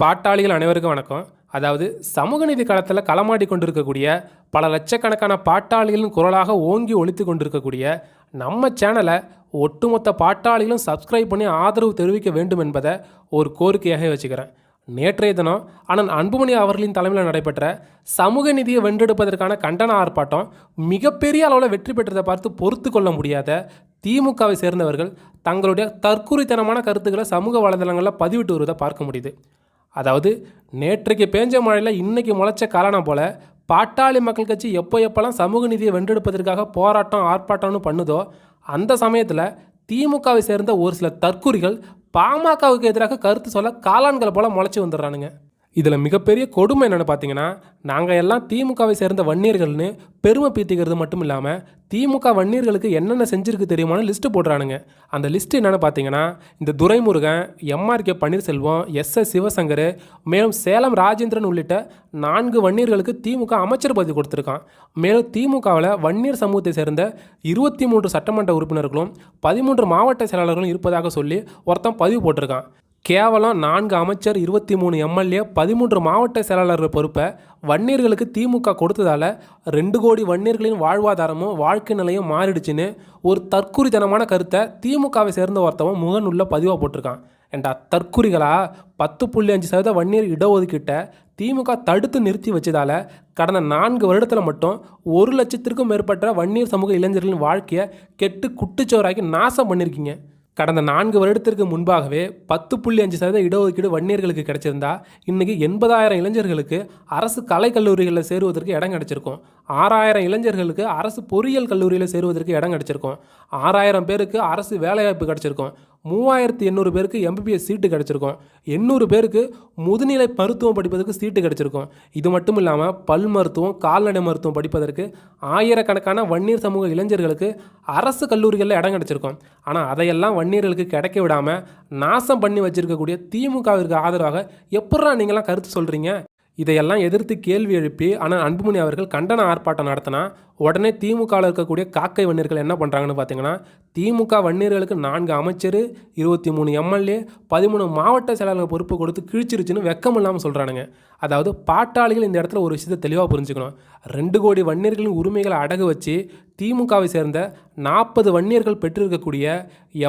பாட்டாளிகள் அனைவருக்கும் வணக்கம். அதாவது சமூக நீதி களத்தில் களமாடி கொண்டிருக்கக்கூடிய பல லட்சக்கணக்கான பாட்டாளிகளின் குரலாக ஓங்கி ஒழித்து கொண்டிருக்கக்கூடிய நம்ம சேனலை ஒட்டுமொத்த பாட்டாளிகளும் சப்ஸ்கிரைப் பண்ணி ஆதரவு தெரிவிக்க வேண்டும் என்பதை ஒரு கோரிக்கையாக வச்சுக்கிறேன். நேற்றைய தினம் அண்ணன் அன்புமணி அவர்களின் தலைமையில் நடைபெற்ற சமூக நிதியை வென்றெடுப்பதற்கான கண்டன ஆர்ப்பாட்டம் மிகப்பெரிய அளவில் வெற்றி பெற்றதை பார்த்து பொறுத்து கொள்ள முடியாத திமுகவை சேர்ந்தவர்கள் தங்களுடைய தற்குறித்தனமான கருத்துக்களை சமூக வலைதளங்களில் பதிவிட்டு வருவதை பார்க்க முடியுது. அதாவது நேற்றைக்கு பேஞ்ச மழையில் இன்றைக்கி முளைச்ச காரணம் போல் பாட்டாளி மக்கள் கட்சி எப்போ எப்போல்லாம் சமூக நிதியை வென்றெடுப்பதற்காக போராட்டம் ஆர்ப்பாட்டம்னு பண்ணுதோ அந்த சமயத்தில் திமுகவை சேர்ந்த ஒரு சில தற்கூறிகள் பாமகவுக்கு எதிராக கருத்து சொல்ல காளான்களை போல் முளைச்சி வந்துடுறானுங்க. இதில் மிகப்பெரிய கொடுமை என்னென்னு பார்த்தீங்கன்னா நாங்கள் எல்லாம் திமுகவை சேர்ந்த வன்னியர்கள்னு பெருமை பீத்திக்கிறது மட்டும் இல்லாமல் திமுக வன்னியர்களுக்கு என்னென்ன செஞ்சிருக்கு தெரியுமான்னு லிஸ்ட்டு போடுறானுங்க அந்த லிஸ்ட்டு என்னென்னு பார்த்தீங்கன்னா இந்த Duraimurugan MRK Panneerselvam S S Sivasankar மேலும் சேலம் ராஜேந்திரன் உள்ளிட்ட நான்கு வன்னியர்களுக்கு திமுக அமைச்சர் பதவி கொடுத்துருக்கான். மேலும் திமுகவில் வன்னியர் சமூகத்தை சேர்ந்த இருபத்தி மூன்று சட்டமன்ற உறுப்பினர்களும் பதிமூன்று மாவட்ட செயலாளர்களும் இருப்பதாக சொல்லி ஒருத்தன் பதிவு போட்டிருக்கான். கேவலம் நான்கு அமைச்சர் இருபத்தி மூணு எம்எல்ஏ பதிமூன்று மாவட்ட செயலாளர்கள் பொறுப்பை வன்னியர்களுக்கு திமுக கொடுத்ததால் ரெண்டு கோடி வன்னியர்களின் வாழ்வாதாரமும் வாழ்க்கை நிலையும் மாறிடுச்சுன்னு ஒரு தற்குறித்தனமான கருத்தை திமுகவை சேர்ந்த ஒருத்தவன் முகநூலில் பதிவாக போட்டிருக்கான். ஏண்டா தற்குறிகளா பத்து புள்ளி அஞ்சு சதவீத வன்னியர் இடஒதுக்கீட்டை திமுக தடுத்து நிறுத்தி வச்சதால் கடந்த நான்கு வருடத்தில் மட்டும் ஒரு லட்சத்திற்கும் மேற்பட்ட வன்னியர் சமூக இளைஞர்களின் வாழ்க்கையை கெட்டு குட்டுச்சோராக்கி நாசம் பண்ணியிருக்கீங்க. கடந்த நான்கு வருடத்திற்கு முன்பாகவே பத்து புள்ளி அஞ்சு சதவீத இடஒதுக்கீடு வன்னியர்களுக்கு கிடைச்சிருந்தா இன்றைக்கி எண்பதாயிரம் இளைஞர்களுக்கு அரசு கலை கல்லூரிகளில் சேருவதற்கு இடம் கிடச்சிருக்கும். ஆறாயிரம் இளைஞர்களுக்கு அரசு பொறியியல் கல்லூரியில் சேருவதற்கு இடம் கிடச்சிருக்கும். ஆறாயிரம் பேருக்கு அரசு வேலைவாய்ப்பு கிடச்சிருக்கும். மூவாயிரத்தி எண்ணூறு பேருக்கு எம்பிபிஎஸ் சீட்டு கிடச்சிருக்கும். எண்ணூறு பேருக்கு முதுநிலை மருத்துவம் படிப்பதற்கு சீட்டு கிடச்சிருக்கும். இது மட்டும் இல்லாமல் பல் மருத்துவம் கால்நடை மருத்துவம் படிப்பதற்கு ஆயிரக்கணக்கான வன்னியர் சமூக இளைஞர்களுக்கு அரசு கல்லூரிகளில் இடம் கிடச்சிருக்கும். ஆனால் அதையெல்லாம் வன்னியர்களுக்கு கிடைக்க விடாமல் நாசம் பண்ணி வச்சிருக்கக்கூடிய திமுகவிற்கு ஆதரவாக எப்பட்றா நீங்களாம் கருத்து சொல்கிறீங்க இதையெல்லாம் எதிர்த்து கேள்வி எழுப்பி ஆனால் அன்புமணி அவர்கள் கண்டன ஆர்ப்பாட்டம் நடத்தினா உடனே திமுகவில் இருக்கக்கூடிய காக்கை வன்னியர்கள் என்ன பண்ணுறாங்கன்னு பார்த்தீங்கன்னா திமுக வன்னியர்களுக்கு நான்கு அமைச்சர் இருபத்தி மூணு எம்எல்ஏ பதிமூணு மாவட்ட செயலாளர் பொறுப்பு கொடுத்து கிழிச்சிருச்சுன்னு வெக்கம் இல்லாமல் சொல்கிறானுங்க அதாவது பாட்டாளிகள் இந்த இடத்துல ஒரு விஷயத்தை தெளிவாக புரிஞ்சுக்கணும். ரெண்டு கோடி வன்னியர்களின் உரிமைகளை அடகு வச்சு திமுகவை சேர்ந்த நாற்பது வன்னியர்கள் பெற்றிருக்கக்கூடிய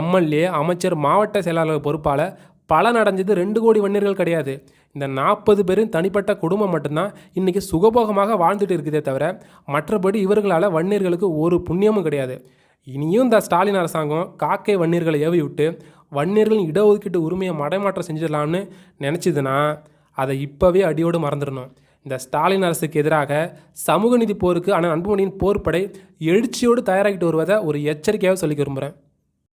எம்எல்ஏ அமைச்சர் மாவட்ட செயலாளர் பொறுப்பால் பலன் அடைஞ்சது ரெண்டு கோடி வன்னியர்கள் கிடையாது. இந்த நாற்பது பேரும் தனிப்பட்ட குடும்பம் மட்டும்தான் இன்றைக்கி சுகபோகமாக வாழ்ந்துட்டு இருக்குதே தவிர மற்றபடி இவர்களால் வன்னியர்களுக்கு ஒரு புண்ணியமும் கிடையாது. இனியும் இந்த ஸ்டாலின் அரசாங்கம் காக்கை வன்னியர்களை ஏவி விட்டு வன்னியர்களின் இடஒதுக்கீட்டு உரிமையை மடைமாற்றம் செஞ்சிடலாம்னு நினச்சிதுன்னா அதை இப்போவே அடியோடு மறந்துடணும். இந்த ஸ்டாலின் அரசுக்கு எதிராக சமூக நீதி போருக்கு ஆனால் அன்புமணியின் போர்ப்படை எழுச்சியோடு தயாராகிட்டு வருவதை ஒரு எச்சரிக்கையாக சொல்லிக்க விரும்புகிறேன்